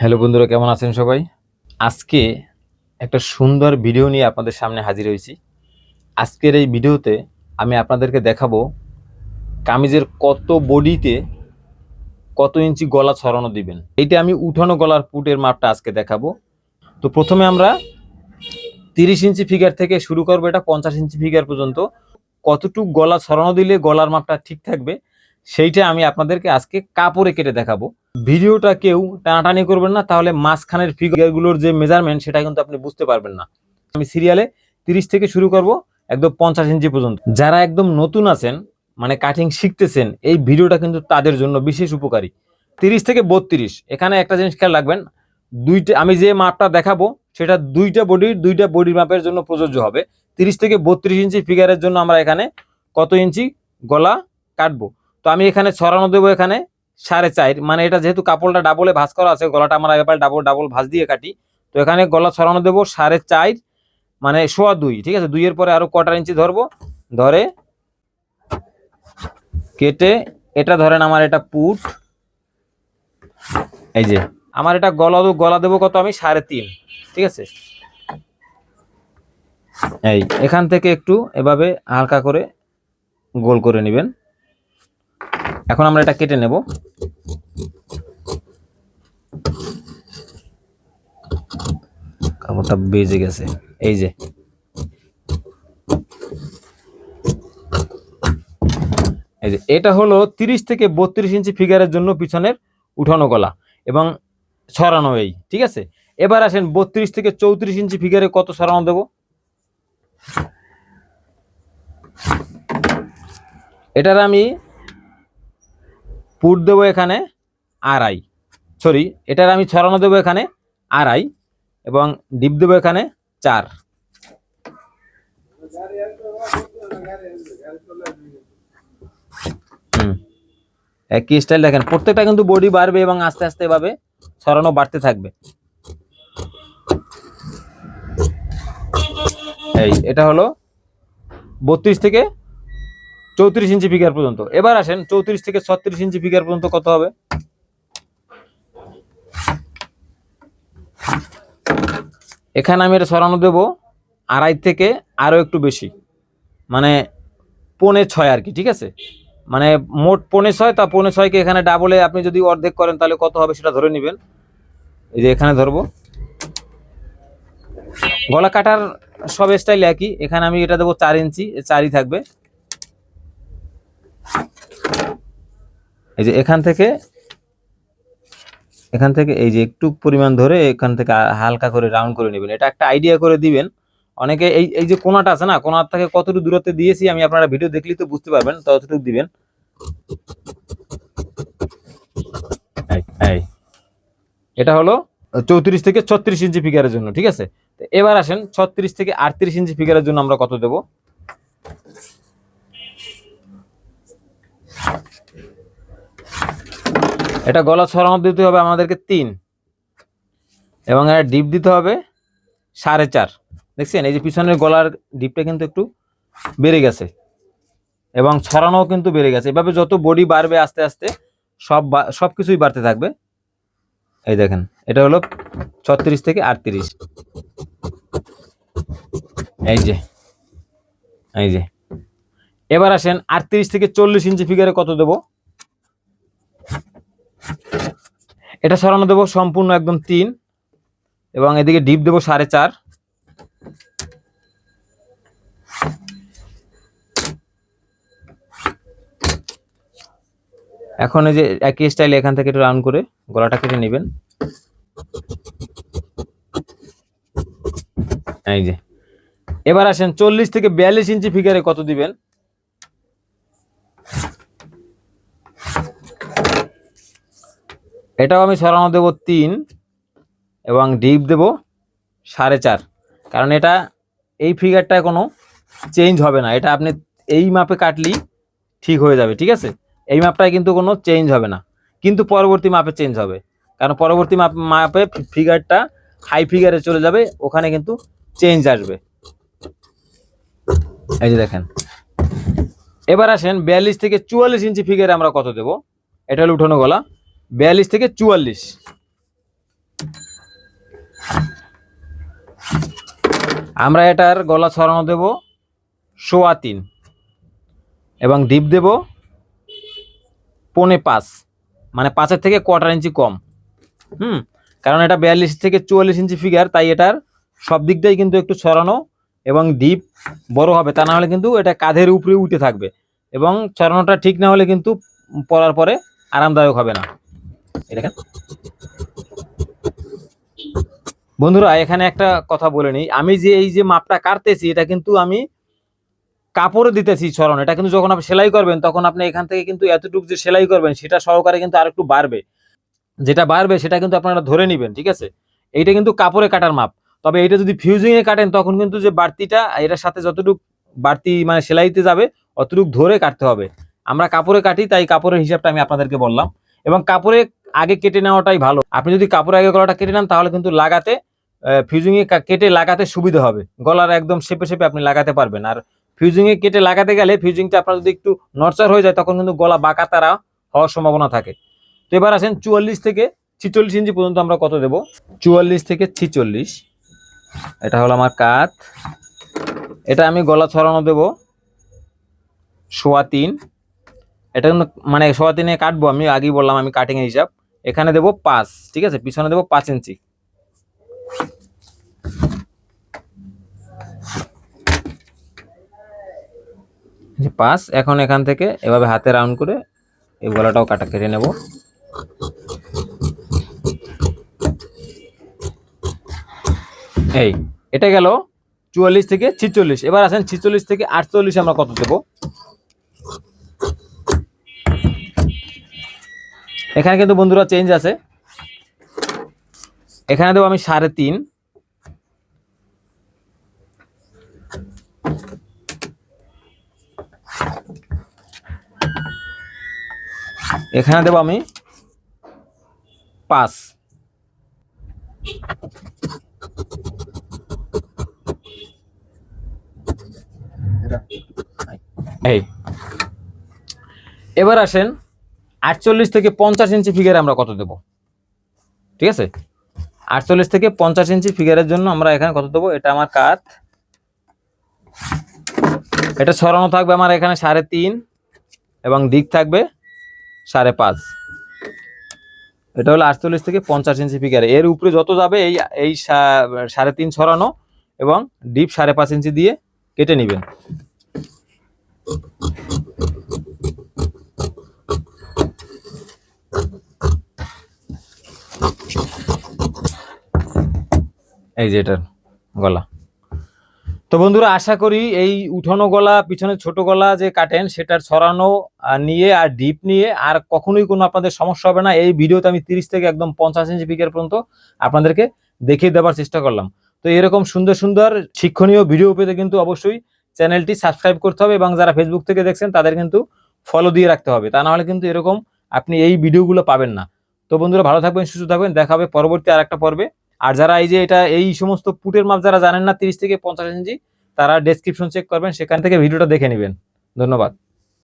Hello বন্ধুরা, কেমন আছেন সবাই? আজকে একটা সুন্দর ভিডিও নিয়ে আপনাদের সামনে হাজির হয়েছি। আজকের এই ভিডিওতে আমি আপনাদেরকে দেখাবো কামিজের কত বডিতে কত ইঞ্চি গলা ছড়ানো দিবেন। এইটা আমি উঠানো গলার পুটের মাপটা আজকে দেখাবো। তো প্রথমে আমরা তিরিশ ইঞ্চি ফিগার থেকে শুরু করব, এটা পঞ্চাশ ইঞ্চি ফিগার পর্যন্ত। কতটুকু গলা ছড়ানো দিলে গলার মাপটা ঠিক থাকবে, সেইটা আমি আপনাদেরকে আজকে কাপড়ে কেটে দেখাবো। ভিডিওটা কেউ টানাটানি করবেন না, তাহলে মাঝখানের ফিগারগুলোর যে মেজারমেন্ট সেটা কিন্তু আপনি বুঝতে পারবেন না। আমি সিরিয়ালে তিরিশ থেকে শুরু করব, একদম পঞ্চাশ ইঞ্চি পর্যন্ত। যারা একদম নতুন আছেন মানে কাটিং শিখতেছেন, এই ভিডিওটা কিন্তু তাদের জন্য বিশেষ উপকারী। তিরিশ থেকে বত্রিশ, এখানে একটা জিনিস খেয়াল রাখবেন, দুইটা, আমি যে মাপটা দেখাবো, সেটা দুইটা বডির দুইটা বডির মাপের জন্য প্রযোজ্য হবে। তিরিশ থেকে বত্রিশ ইঞ্চি ফিগারের জন্য আমরা এখানে কত ইঞ্চি গলা কাটবো? তো আমি এখানে ছড়ানো দেবো এখানে সাড়ে চার মানে এটা যেহেতু কাপড়টা ডাবলে ভাঁজ করা আছে, গলাটা আমরা এবার ডাবল ডাবল ভাঁজ দিয়ে কাটি। তো এখানে গলা ছড়ানো দেবো সাড়ে চার মানে সোয়া দুই, ঠিক আছে? দুইয়ের পরে আরও কটার ইঞ্চি ধরবো, ধরে কেটে, এটা ধরেন আমার এটা পুট। এই যে, আমার এটা গলা গলা দেবো কত আমি? সাড়ে তিন, ঠিক আছে? এই, এখান থেকে একটু এভাবে হালকা করে গোল করে নেবেন। এখন আমরা এটা কেটে নেব। কাপড়টা বেজে গেছে। এই যে। এই যে, এটা হলো তিরিশ থেকে বত্রিশ ইঞ্চি ফিগারের জন্য পিছনের উঠানো গলা এবং ছড়ানো এই, ঠিক আছে? এবার আসেন বত্রিশ থেকে চৌত্রিশ ইঞ্চি ফিগারে কত ছড়ানো দেবো? এটার আমি পুট দেবো এখানে আড়াই। সরি এটার আমি ছড়ানো দেবো এখানে আড়াই এবং ডিপ দেবো এখানে চার। একই স্টাইল দেখেন, প্রত্যেকটা কিন্তু বডি বাড়বে এবং আস্তে আস্তে এভাবে ছড়ানো বাড়তে থাকবে। এই, এটা হলো বত্রিশ থেকে চৌত্রিশ ইঞ্চি ফিগার পর্যন্ত। এবার আসেন, চৌত্রিশ থেকে ছত্রিশ ইঞ্চি ফিগার পর্যন্ত কত হবে? এখানে আমি এটা সরানো দেবো, আড়াই থেকে আরও একটু বেশি। মানে পৌনে ছয় আর কি, ঠিক আছে? মানে মোট পৌনে ছয়, তা পৌনে ছয়কে এখানে ডাবলে আপনি যদি অর্ধেক করেন, তাহলে কত হবে সেটা ধরে নেবেন। এই যে এখানে ধরবো। গলা কাটার সব স্টাইল একই। এখানে আমি এটা দেবো চার ইঞ্চি চারই থাকবে। এই যে এখান থেকে এখান থেকে এই যে একটু পরিমাণ ধরে এখান থেকে হালকা করে রাউন্ড করে নেবেন। এটা একটা আইডিয়া করে দিবেন। অনেকে এই এই যে কোনাটা আছে না, কোনার থেকে কতটুকু দূরত্বে দিয়েছি আমি আপনারা ভিডিও দেখলেই তো বুঝতে পারবেন, ততটুকু দিবেন। এটা হলো চৌত্রিশ থেকে ছত্রিশ ইঞ্চি ফিগারের জন্য, ঠিক আছে? এবার আসেন, ছত্রিশ থেকে আটত্রিশ ইঞ্চি ফিগারের জন্য আমরা কত দেব? এটা গলা ছড়ানো দিতে হবে আমাদেরকে তিন। এবং এটা ডিপ দিতে হবে সাড়ে চার। দেখছেন? এই যে পিছনের গলার ডিপটা কিন্তু একটু বেড়ে গেছে। এবং ছড়ানোও কিন্তু বেড়ে গেছে। এভাবে যত বডি বাড়বে আস্তে আস্তে সব সব কিছুই বাড়তে থাকবে। এই দেখেন, এটা হলো ছত্রিশ থেকে আটত্রিশ। এই যে এই যে। এবার আসেন আটত্রিশ থেকে চল্লিশ ইঞ্চি ফিগারে কত দেব? এটা সরানো দেবো সম্পূর্ণ একদম তিন, এবং এদিকে ডিপ দেবো সাড়ে চার। এখন এই যে একই স্টাইলে এখান থেকে একটু রাউন্ড করে গলাটা কেটে নেবেন। এই যে। এবার আসেন চল্লিশ থেকে বিয়াল্লিশ ইঞ্চি ফিগারে কত দিবেন? এটাও আমি সরানো দেবো তিন এবং ডিপ দেব সাড়ে চার। কারণ এটা এই ফিগারটা কোনো চেঞ্জ হবে না। এটা আপনি এই মাপে কাটলেই ঠিক হয়ে যাবে, ঠিক আছে? এই মাপটায় কিন্তু কোনো চেঞ্জ হবে না। কিন্তু পরবর্তী মাপে চেঞ্জ হবে। কারণ পরবর্তী মাপ, মাপে ফিগারটা হাই ফিগারে চলে যাবে, ওখানে কিন্তু চেঞ্জ আসবে। এই যে দেখেন। এবার আসেন বিয়াল্লিশ থেকে চুয়াল্লিশ ইঞ্চি ফিগারে আমরা কত দেব? এটা হলো উঠানো গলা। বিয়াল্লিশ থেকে চুয়াল্লিশ। আমরা এটার গলা ছড়ানো দেব সোয়া তিন এবং ডিপ দেব পনে পাঁচ মানে পাঁচের থেকে কোয়ার্টার ইঞ্চি কম। হুম, কারণ এটা বিয়াল্লিশ থেকে চুয়াল্লিশ ইঞ্চি ফিগার, তাই এটার সব দিকটাই কিন্তু একটু ছড়ানো এবং ডিপ বড় হবে, তা না হলে কিন্তু এটা কাঁধের উপরে উঠে থাকবে এবং ছড়ানোটা ঠিক না হলে কিন্তু পরার পরে আরামদায়ক হবে না। দেখেন বন্ধুরা, এখানে একটা কথা বলে নিই। আমি যে এই যে মাপটা কাটতেছি, এটা কিন্তু আমি কাপড়ে দিতেছি ছড়ানো। এটা কিন্তু যখন আপনি সেলাই করবেন, তখন আপনি এখান থেকে কিন্তু এতটুকু যে সেলাই করবেন, সেটা সহকারে কিন্তু আরেকটু বাড়বে। যেটা বাড়বে, সেটা কিন্তু আপনারা ধরে নেবেন, ঠিক আছে? এইটা কিন্তু কাপড়ে কাটার মাপ। তবে এটা যদি ফিউজিং এ কাটেন, তখন কিন্তু যে বাড়তিটা, এটার সাথে যতটুকু বাড়তি মানে সেলাইতে যাবে, অতটুকু ধরে কাটতে হবে। আমরা কাপড়ে কাটি, তাই কাপড়ের হিসাবটা আমি আপনাদেরকে বললাম। এবং কাপড়ে আগে কেটে নেওয়াটাই ভালো। আপনি যদি কাপড়ে আগে গলাটা কেটে নেন, তাহলে কিন্তু লাগাতে ফিউজিং এ কা- কেটে লাগাতে সুবিধা হবে। গলার একদম শেপে শেপে আপনি লাগাতে পারবেন। আর ফিউজিং এ কেটে লাগাতে গেলে ফিউজিংটা আপনার যদি একটু নরচার হয়ে যায়, তখন কিন্তু গলা বাঁকা তারা হওয়ার সম্ভাবনা থাকে। তো এবার আসেন চুয়াল্লিশ থেকে ছিচল্লিশ ইঞ্চি পর্যন্ত আমরা কত দেব? চুয়াল্লিশ থেকে ছিচল্লিশ। এটা হলো আমার কাত। এটা আমি গলা ছড়ানো দেব। সোয়া তিন। এটা মানে সোয়া তিনে কাটবো আমি, আগেই বললাম আমি কাটিং এর হিসাব। এখানে দেব পাঁচ, ঠিক আছে? পিছনে দেব পাঁচ ইঞ্চি। পাঁচ, এখন এখান থেকে এভাবে হাতে রাউন্ড করে এই গলাটাও কাটা, কেটে নেব। এই, এটা গেল চুয়াল্লিশ থেকে ছিচল্লিশ। এবার আসেন ছিচল্লিশ থেকে আটচল্লিশ আমরা কত দেবো? এখানে কিন্তু বন্ধুরা চেঞ্জ আছে। এখানে দেবো আমি সাড়ে তিন। এখানে দেবো আমি পাঁচ। এবার আসেন। আটচল্লিশ থেকে পঞ্চাশ ইঞ্চি ফিগারে আমরা কত দেব? ঠিক আছে? আটচল্লিশ থেকে পঞ্চাশ ইঞ্চি ফিগারের জন্য আমরা এখানে কত দেবো? এটা আমার কাত এটা সরানো থাকবে আমার এখানে সাড়ে তিন এবং দিক থাকবে সাড়ে পাঁচ। এটা হলো আটচল্লিশ থেকে পঞ্চাশ ইঞ্চি ফিগারে এর। উপরে যত যাবে এই এই সাড়ে তিন ছড়ানো এবং ডিপ সাড়ে পাঁচ ইঞ্চি দিয়ে কেটে নেবেন। এই যে এটার গলা। তো বন্ধুরা, আশা করি এই উঠানো গলা, পিছনে ছোট গলা যে কাটেন, সেটার ছড়ানো নিয়ে আর ডিপ নিয়ে আর কখনোই কোনো আপনাদের সমস্যা হবে না। এই ভিডিওতে আমি তিরিশ থেকে একদম পঞ্চাশ ইঞ্চি পিকের পর্যন্ত আপনাদেরকে দেখিয়ে দেওয়ার চেষ্টা করলাম। তো এরকম সুন্দর সুন্দর শিক্ষণীয় ভিডিও পেতে কিন্তু অবশ্যই চ্যানেলটি সাবস্ক্রাইব করতে হবে এবং যারা ফেসবুক থেকে দেখছেন, তাদের কিন্তু ফলো দিয়ে রাখতে হবে। তা নাহলে কিন্তু এরকম আপনি এই ভিডিওগুলো পাবেন না। তো বন্ধুরা, ভালো থাকবেন, সুস্থ থাকবেন। দেখা হবে পরবর্তী আর একটা পর্বে। আর যারা এই যে এটা, এই সমস্ত পুটের মাপ যারা জানেন না, তিরিশ থেকে পঞ্চাশ ইঞ্চি, তারা ডেসক্রিপশন চেক করবেন, সেখান থেকে ভিডিওটা দেখে নেবেন। ধন্যবাদ।